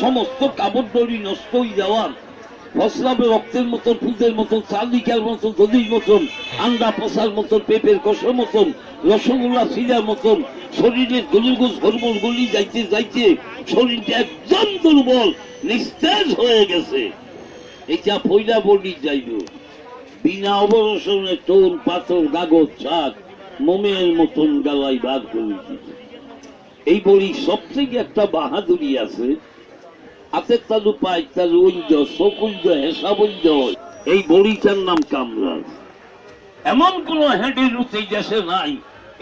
সমস্ত নষ্ট হয়ে যাওয়ার রক্তের মতন ফুলের মতন চালিকার মতন দধির মতন, আন্ডা পচার মতন, পেঁপের কষার মতন, রসগোল্লা সিজার মতন শরীরের গলুগুজ হরমোন গলি যাইতে যাইতে শরীরটা একদম দুর্বল, নিস্তেজ হয়ে গেছে। এটা পয়লা বলি যাইব। বিনা অবসরে টোন পাথর কাগজ ছাদ মোমের মতন গালাই বাদ করে দিবে। এই বলি সব থেকে একটা বাহাদুরি আছে। হাতের তালু পাই তালু ঐন্দ সকুঞ্জ হেসাবঞ্জ এই বড়িটার নাম কামরাজ। এমন কোন হেঁটে রুতে দেশে নাই।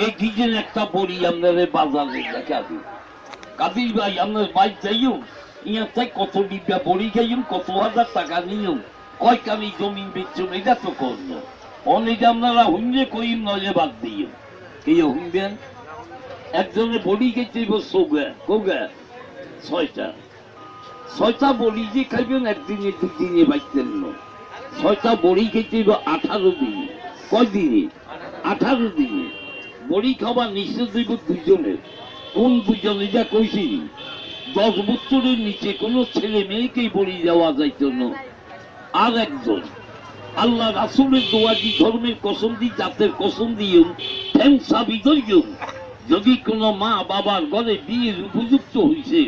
এই ডিজেল একটা বড়ি আপনাদের বাজারে দেখা দিই। কাদির ভাই, আপনার বাইক যাইও? ইয়ার তাই কত ডিব্বা বড়ি খাইম কত হাজার টাকা নিয়ম। কয় কামি জমিন বেচুম, এটা তো করল অনেক আপনারা হুঞ্জে কইম নলে বাদ দিও এই হুনবেন একজনে বড়ি খেতে সোগা, কোগা? ছয়টা। ছয়টা বড়ি যে খাইবেন, একদিনে, দুদিনে বাইতেন না। ছয়টা বড়ি খেতে আঠারো দিনে। কয় দিনে? আঠারো দিনে। বড়ি খাবার নিশ্চয় দিব দুজনের কোন দুজন এটা কইছি। দশ বছরের নিচে কোনো ছেলে মেয়েকেই বড়ি দেওয়া যাইত না। আর একজন, আল্লাহ রাসুলের দোয়াজি ধর্মের কসম দি, জাতের কসম ফ্যান সাবি ধরিও যদি কোনো মা বাবার ঘরে বিয়ের উপযুক্ত হইছে,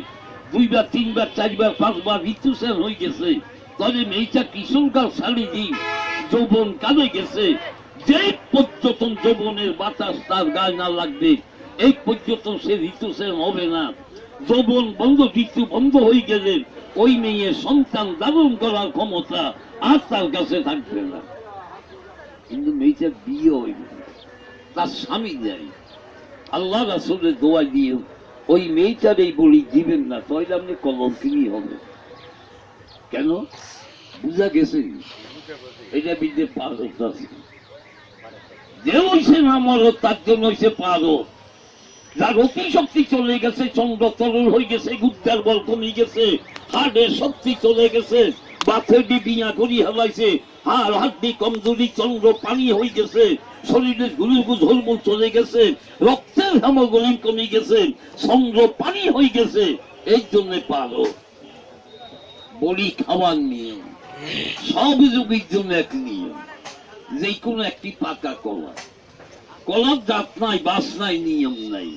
দুইবার, তিনবার, চারবার, পাঁচবার ঋতুসেন হয়ে গেছে তাহলে মেয়েটা কিশোরকাল শাড়ি দি যৌবন কালে গেছে, যে পর্যটন যৌবনের বাতাস তার গায়ে না লাগবে, এই পর্যটন সে ঋতুসেন হবে না। যৌবন বন্ধ ঋতু বন্ধ হয়ে গেলে ওই মেয়ে সন্তান ধারণ করার ক্ষমতা আর তার কাছে থাকবে না। কিন্তু মেয়েটার বিয়ে হইবে তার স্বামী দেয় আল্লাহ রাসুলের দোয়া দিয়ে ওই মেয়েটার এই বলি দিবেন না, তাহলে আপনি কলম কিনি হবে কেন? বুঝা গেছে? এটা বিদ্যে পারত আছে। যে হইছে না মরত তার জন্য হইছে পারত যার অতি শক্তি চলে গেছে, চন্দ্র তরল হয়ে গেছে গুদ্দার বল কমে গেছে হাড়ের শক্তি চলে গেছে বাথের দি বিয়া করি হেলাইছে, হাড় হাড্ডি কমজোরি, চন্দ্র পানি হয়ে গেছে, শরীরের গুলুগুজ হরমোন চলে গেছে, রক্তের হেমোগ্লোবিন কমে গেছে, চন্দ্র পানি হয়ে গেছে, এই জন্য পারো। বলি খাওয়ার নিয়ম, সব যুগের জন্য এক নিয়ম যে কোনো একটি পাকা কলা কলার দাঁত নাই বাস নাই, নিয়ম নাই।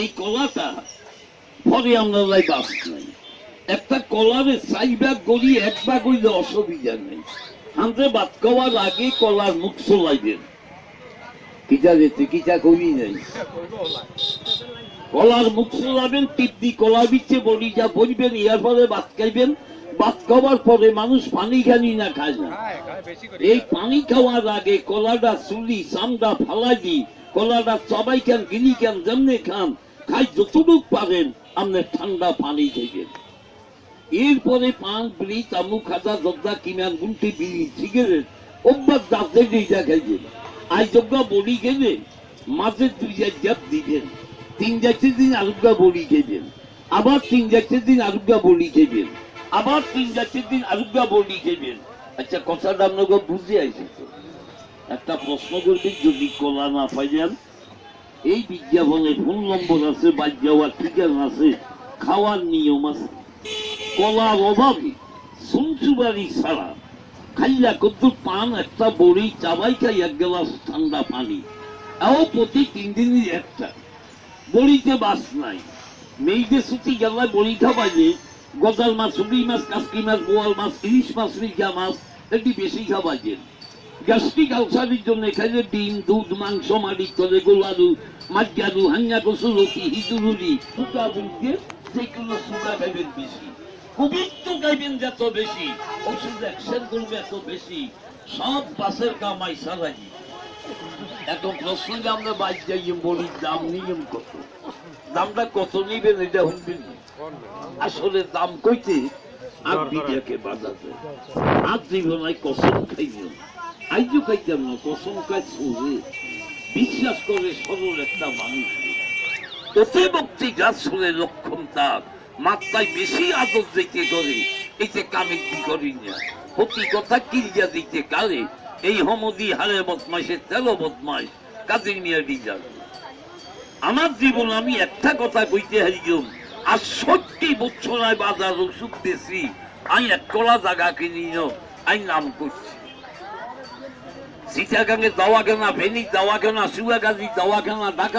এই কলাটা পরে আমরা বাস নাই। একটা কলারে চাই ভাগ গড়ি এক ভাগ হইলে অসুবিধা নেই। হাতে বাদ খাওয়ার আগে কলার মুখ চলাইবেন কিটা যেতে কিটা করি নাই। কলার মুখ চলাবেন, টিপদি কলা বিচ্ছে বলি যা বলবেন ইয়ার পরে ভাত খাইবেন। খাওয়ার পরে মানুষ পানি খানি না খায় না। এই পানি খাওয়ার আগে কলাটা চুলি চামড়া ফালাই দি কলাটা সবাই খান গিনি খান যেমনি খান খাই যতটুক পারেন আপনি ঠান্ডা পানি খাইবেন এরপরে পান বিড়ি তামুক খাদা জর্দা কিমান গুনটি বিড়ি সিগারেট অভ্যাস দাঁতে দিয়ে। আই যজ্ঞা বড়ি গেলে মাঝে দুই জাপ দিবেন তিন যাচ্ছে দিন আরুগা বড়ি খেবেন আবার তিন যাচ্ছে দিন আরুগা বড়ি খেবেন আবার তিন যাচ্ছে দিন আরুগা বড়ি খেবেন আচ্ছা কথাটা আপনাকে বুঝে আইছে তো। একটা প্রশ্ন করবেন যদি কলা না পাইলেন এই বিজ্ঞাপনে ফোন নম্বর আছে, বাদ যাওয়ার ঠিকানা আছে, খাওয়ার নিয়ম আছে। কলার অভাবে সুনসুবারি ছাড়া খাইয়া কদ্দুর পান, একটা বড়ি চাবাই খাই এক গ্লাস ঠান্ডা পানি। এও প্রতি তিন দিনই একটা। বড়িতে বাস নাই। মেয়েদের ছুটি গেলায় বড়ি খাবাইলে গজাল মাছ, রুই মাছ, কাসকি মাছ, বোয়াল মাছ, ইলিশ মাছ, রিজা মাছ, এটি বেশি খাবাইছেন গ্যাস্ট্রিক আলসারির জন্য খাইলে ডিম, দুধ, মাংস মারি তলে গোলালু মাজ্জালু হাঙ্গা কচু লতি হিতুরুলি সুতা যেগুলো সুতা খাইবেন বেশি। খাইবেন যত বেশি, ওষুধ অ্যাকশন করবে এত বেশি, সব বাসের কামাই সারাই এত প্রশ্ন যে আমরা বাইক যাই বলি দাম নিয়ম কত? দামটা কত নিবেন, এটা শুনবেন না। আসলে দাম কইতে আর কসম খাইতাম না কসম খাই বিশ্বাস করে সরল একটা মানুষ। এতে ভক্তি গাছ শুনে লক্ষণ তার। মাত্রায় বেশি আদর করে এতে কামে কি করি না। কথা কিরিয়া দিতে কালে এই হমদি হারে বদমাইশের তেলো বদমাইশ কাজের মিয়া ডিজার আমার জীবন আমি একটা কথা কইতে হারিলাম। আর সত্যি বছর আয় বাজার ওষুধ বেশি আমি এক কলা জায়গা কিনি আমি নাম করছি। সীতাকাঙ্গে যাওয়া কেনা ফেনি যাওয়া কেনা সুয়াগাজী যাওয়া কেনা ঢাকা